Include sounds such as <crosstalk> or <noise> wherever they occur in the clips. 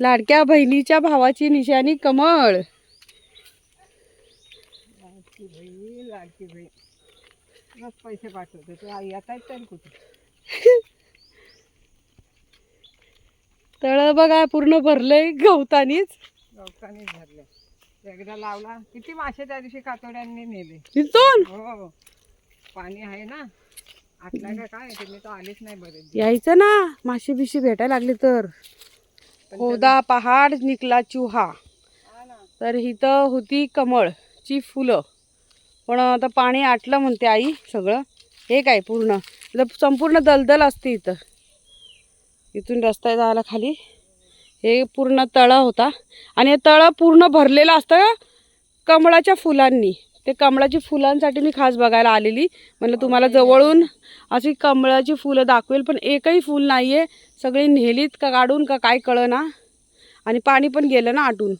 लाडक्या बहिणीच्या भावाची निशाणी कमळ. लाडकी बहीण लाडकी बहीण. मग पैसे पाठवते. तू आई आता कुठे? <laughs> तळ बघा पूर्ण भरलंय गवतानीच. गवताने भरले एकदा लावला. किती मासे त्या दिवशी कातोड्यांनी नेले. इथून? हो पाणी आहे ना. आटला का काय तुम्ही तर आलेच नाही बरेच दिवस. यायचं ना. मासे बिशी भेटायला लागले तर. होदा पहाड निकला चुहा. तर इथं होती कमळची फुलं. पण आता पाणी आटलं म्हणते आई सगळं. हे काय पूर्ण? संपूर्ण दलदल असते इथं. इथून रस्ता जायला खाली. हे पूर्ण तळं होता. आणि हे तळं पूर्ण भरलेलं असतं कमळाच्या फुलांनी. ते कमळाची फुलांसाठी मी खास बघायला आलेली. म्हणलं तुम्हाला जवळून अशी कमळाची फुलं दाखवेल पण एकही फूल नाही आहे सगळी नेलीत का काढून का काय कळना. आणि पाणी पण गेलं ना आटून.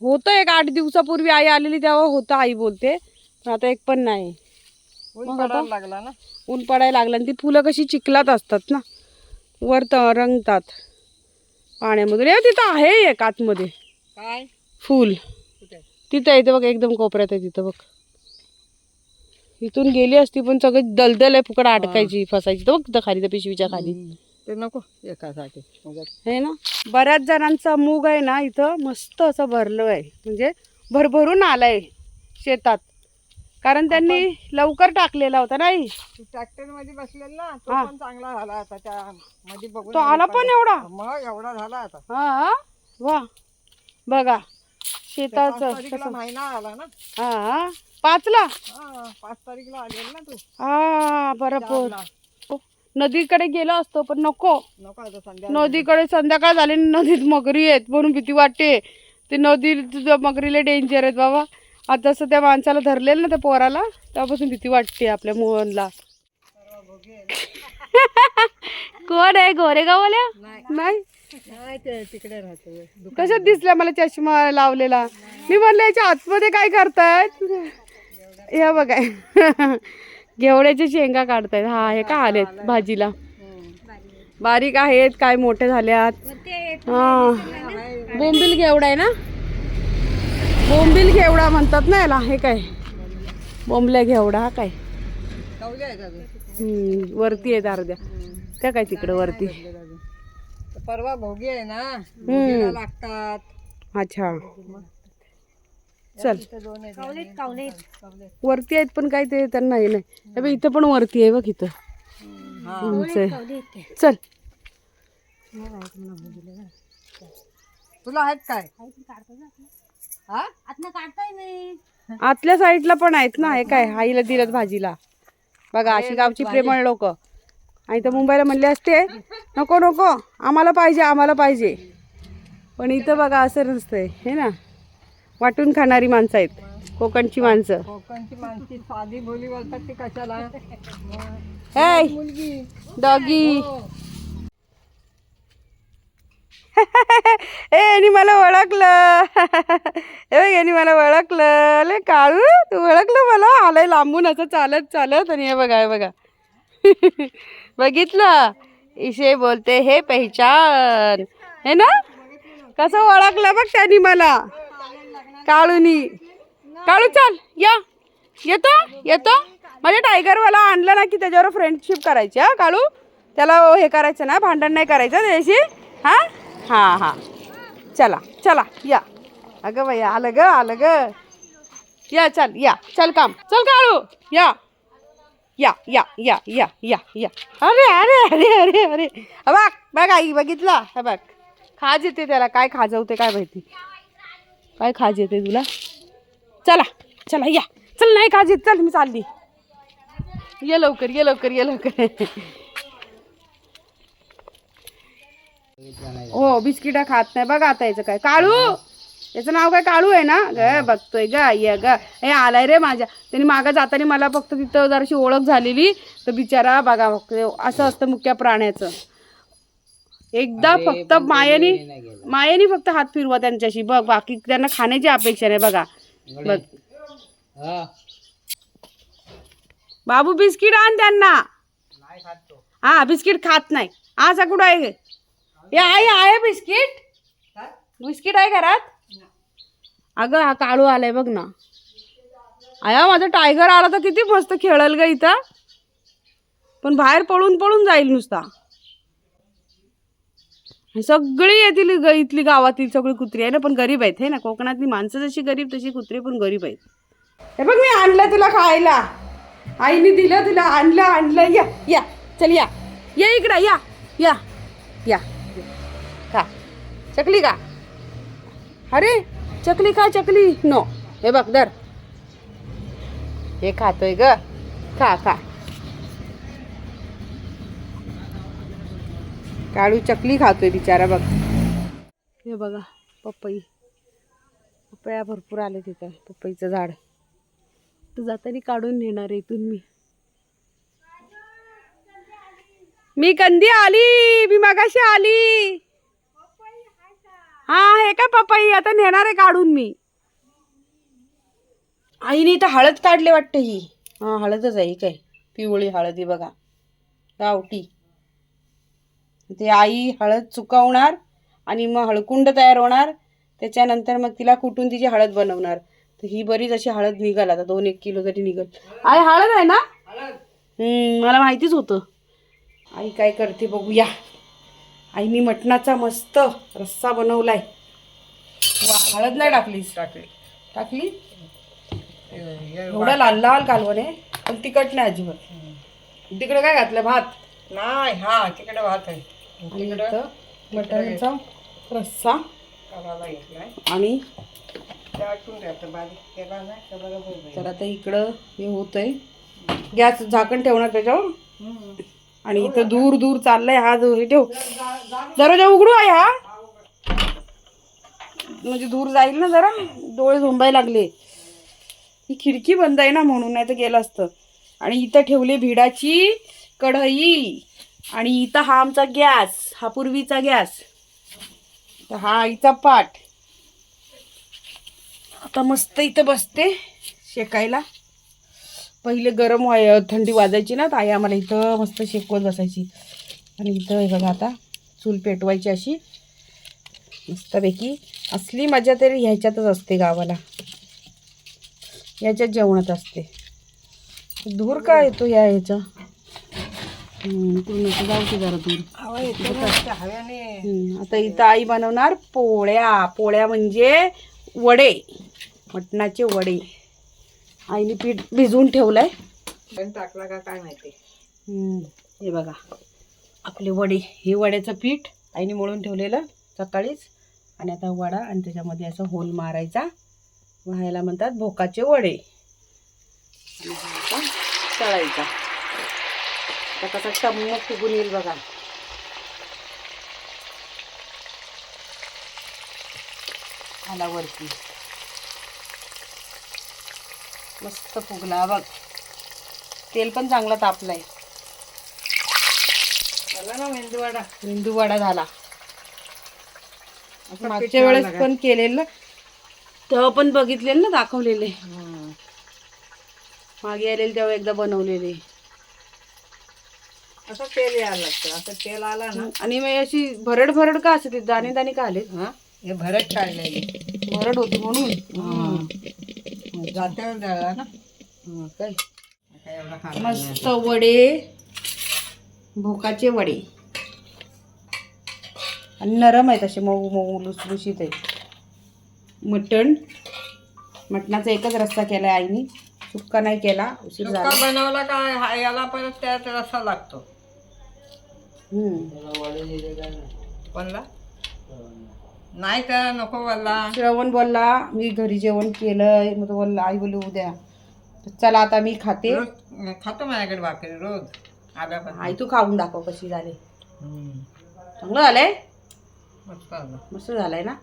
होतं एक आठ दिवसापूर्वी आई आलेली तेव्हा होतं आई बोलते. पण आता एक पण नाही. मग आता? लागला ना? ऊन पडायला लागलं आणि ती फुलं कशी चिखलात असतात ना. वर त रंगतात. पाण्यामधून. तिथं आहे एक आतमध्ये. काय? फूल. तिथं आहे ते बघ एकदम कोपऱ्यात आहे तिथं बघ. इथून गेली असती पण सगळं दलदल आहे फुकड अडकायची फसायची. तर बघ तिथं खाली त्या पिशवीच्या खाली. ते नको एकासाठी. आहे ना? बऱ्याच जणांचा मूग आहे ना इथं मस्त असं भरलं आहे. म्हणजे भरभरून आलाय शेतात. कारण त्यांनी लवकर टाकलेला होता नाही? ट्रॅक्टरमध्ये बसलेला ना तो हा. पण चांगला झाला आता त्या मध्ये बघून तो आला पण एवढा? मग एवढा झाला आता. हा. वा. बघा. शेताचं तारीखला महिना आला ना. हा पाचला? हा पाच तारीखला आलेल ना तू. हा बरोबर चारला. नदीकडे गेलो असतो पण नको. नको आता नदीकडे संध्याकाळ झाली आणि नदीत मगरी आहेत म्हणून भीती वाटते. ते नदी तुझ्या मगरीला डेंजर आहेत बाबा. आता जसं त्या माणसाला धरलेलं ना त्या पोराला तेव्हापासून भीती वाटते आपल्या मोहनला. <laughs> कोण आहे? गोरेगावल्या नाही? नाही ते तिकडे राहतो कशात दिसला मला चष्मा लावलेला? मी म्हणलं याच्या आतमध्ये काय करतायत? हे बघा. घेवड्याच्या शेंगा काढतायत. हा हे का आलेत भाजीला? बारीक आहेत काय मोठे झाल्यात. हा. बोंबील घेवडा आहे ना? बोंबील घेवडा म्हणतात ना याला हे काय? बोंबल्या घेवडा हा काय? वरती आहेत अर्ध्या. त्या काय तिकडं वरती? परवा भोगी आहे ना भोगीला लागतात. अच्छा. चल. वरती आहेत पण काय ते त्यांना हे नाही. हे इथं पण वरती आहे बघ इथं. हा. चल. तुला आहेत काय? हा? आतल्या साईडला पण आहेत ना हे काय आईला दिलं भाजीला. बघा अशी गावची प्रेमळ लोक. आणि तर मुंबईला म्हणले असते नको नको. आम्हाला पाहिजे आम्हाला पाहिजे. पण इथं बघा असं नसतंय हे ना. वाटून खाणारी माणसं आहेत कोकणची माणसं. कोकणची माणसी साधी बोली बोलतात ती कशाला? मग हे डॉगी. <laughs> ए यांनी मला ओळखलं. <laughs> ए यांनी मला ओळखलं. अरे काळू तू ओळखलं मला? आलंय लांबून असं चालत चालत. आणि हे बघा हे बघा. <laughs> बघितलं? इशे बोलते हे पहिचान. हे ना? कसं ओळखलं बघ त्यांनी मला. काळूनी. काळू चल या. येतो? येतो? म्हणजे माझ्या टायगरवाला आणलं ना की त्याच्यावर फ्रेंडशिप करायची हा काळू? त्याला हे करायचं ना भांडण नाही करायचं त्याच्याशी? हां? हां हां. चला चला या. अगं बाई आलं ग आलं ग. या चल या. चल काम. चल काळू या. या या या या या या. अरे अरे अरे अरे अरे. बघ बघ आई बघितला? हा बघ. खाज येते त्याला. काय खाजवते काय माहिती? काय खाज येते तुला? चला चला या. चल नाही खाज येत. चल मी चालली. ये लवकर ये लवकर ये लवकर. हो बिस्किटा खात नाही. बघा आता याचं काय. काळू! याचं नाव काय काळू आहे ना? ग बघतोय ग ये ग. हे आलाय रे माझ्या. त्यांनी मागं जाताना मला फक्त तिथं जराशी ओळख झालेली. तर बिचारा बघा फक्त असं असतं मुख्य प्राण्याचं. एकदा फक्त मायानी मायानी फक्त हात फिरवा त्यांच्याशी. बघ बाकी त्यांना खाण्याची अपेक्षा नाही बघा. बघ. बाबू बिस्किट आण त्यांना. हा बिस्किट खात नाही. असा कुठं आहे हे? आहे आहे बिस्किट? बिस्किट आहे घरात? अगं हा काळू आलाय बघ ना. आया माझा टायगर आला तर किती मस्त खेळल ग इथं. पण बाहेर पळून पळून जाईल नुसता. सगळी येतील ग इथली गावातील सगळी कुत्री. आहे ना पण गरीब आहेत हे ना. कोकणातली माणसं जशी गरीब तशी कुत्री पण गरीब आहेत. हे बघ मी आणलं तुला खायला. आईने दिलं तुला. आणलं आणलं. या या. चल या. या इकडं या. या. या. का चकली का? अरे! चकली खा चकली. नो. हे बघ दर हे खातोय ग. खा खा. काळू चकली खातोय बिचारा बघ. हे बघा पपई. पपया भरपूर आले तिथं पपईचं झाड. तर जाताना काढून नेणार आहे इथून मी. मी कंदी आली मी मगाशी आली. हा हे का पपई? आता नेणार आहे काढून मी. आईने इथं हळद काढले वाटतं ही. हा हळदच आहे काय पिवळी हळद ही बघा. गावठी. ते आई हळद चुकवणार आणि मग हळकुंड तयार होणार. त्याच्यानंतर मग तिला कुटून तिची हळद बनवणार. तर ही बरीच अशी हळद निघाल आता. दोन एक किलो तरी निघल. आई हळद आहे ना? हम्म, मला माहितीच होतं. आई काय करते बघूया. आईनी मटणाचा मस्त रस्सा बनवलाय. वा हळद नाही टाकलीस टाकली. टाकली? एवढा लाल लाल कालवण आहे पण तिखट नाही अजिबात. तिकडे काय घातलं? भात? नाही हा तिकडे वाहत आहे. मटणाचा रस्सा. आणि तर आता इकडं हे होतंय. गॅस झाकण ठेवणार त्याच्यावर. आणि इथं दूर दूर चाललंय हा जो हे ठेव. दरवाजा उघडू आहे हा. म्हणजे दूर जाईल ना जरा डोळे झोंबायला लागले. ही खिडकी बंद आहे ना म्हणून नाही तर गेलं असतं. आणि इथं ठेवले भिडाची कढई. आणि इथं हा आमचा गॅस हा पूर्वीचा गॅस. तर हा आईचा पाठ. आता मस्त इथं बसते शेकायला. पहिले गरम व्हाय थंडी वाजायची ना तर आई आम्हाला इथं मस्त शेकवत बसायची. आणि इथं हे बघा आता चूल पेटवायची अशी. मस्तपैकी. असली मजा तरी ह्याच्यातच असते गावाला. याच्यात जेवणात असते. दूर का येतो या ह्याचा? जाऊ की जरा दूर. आता इथं आई बनवणार पोळ्या. पोळ्या म्हणजे वडे. मटणाचे वडे. आईने पीठ भिजवून ठेवलंय. टाकला का काय माहिती? हम्म, हे बघा आपले वडे हे वड्याचं पीठ आईने मळून ठेवलेलं सकाळीच. आणि आता वडा आणि त्याच्यामध्ये असं होल मारायचा. व्हायला म्हणतात भोकाचे वडे. तळायचा. आता कसा टम्म फुगून येईल बघा. आला वरती. मस्त फुगला बघ. तेल पण चांगला तापलाय. झाला ना मेंदूवाडा. मेंदू वडा झाला मागच्या वेळेस. पण केलेलं तेव्हा पण बघितलेलं ना दाखवलेले. मागे आलेले तेव्हा एकदा बनवलेले. असं तेल यायला लागतं. असं तेल आला ना. आणि मग अशी भरड भरड का असते दाणे दाणे का आले हा? हे भरत काढलेली. भरड होती म्हणून. जात्यावर झाला ना काय आता एवढा खाणार नाही. मस्त वडे भोकाचे वडे. आणि नरम आहेत असे मऊ मऊ लुसलुशीत आहेत. मटण मटणाचा एकच रस्सा केलाय आईनी. सुक्का नाही केला उशीर झाला. बनवला काय हा याला परत त्यात रस्सा लागतो. हम्म. बनला नाही तर नको बोलला. श्रवण बोलला मी घरी जेवण केलंय. मग तो बोलला आई बोलली उद्या. तर चला आता मी खाते. रोज? खातो माझ्याकडे भाकरी रोज. आल्या पण आई तू खाऊन दाखव कशी झाली. चांगलं झालंय? मस्त आलं मस्त झालंय ना?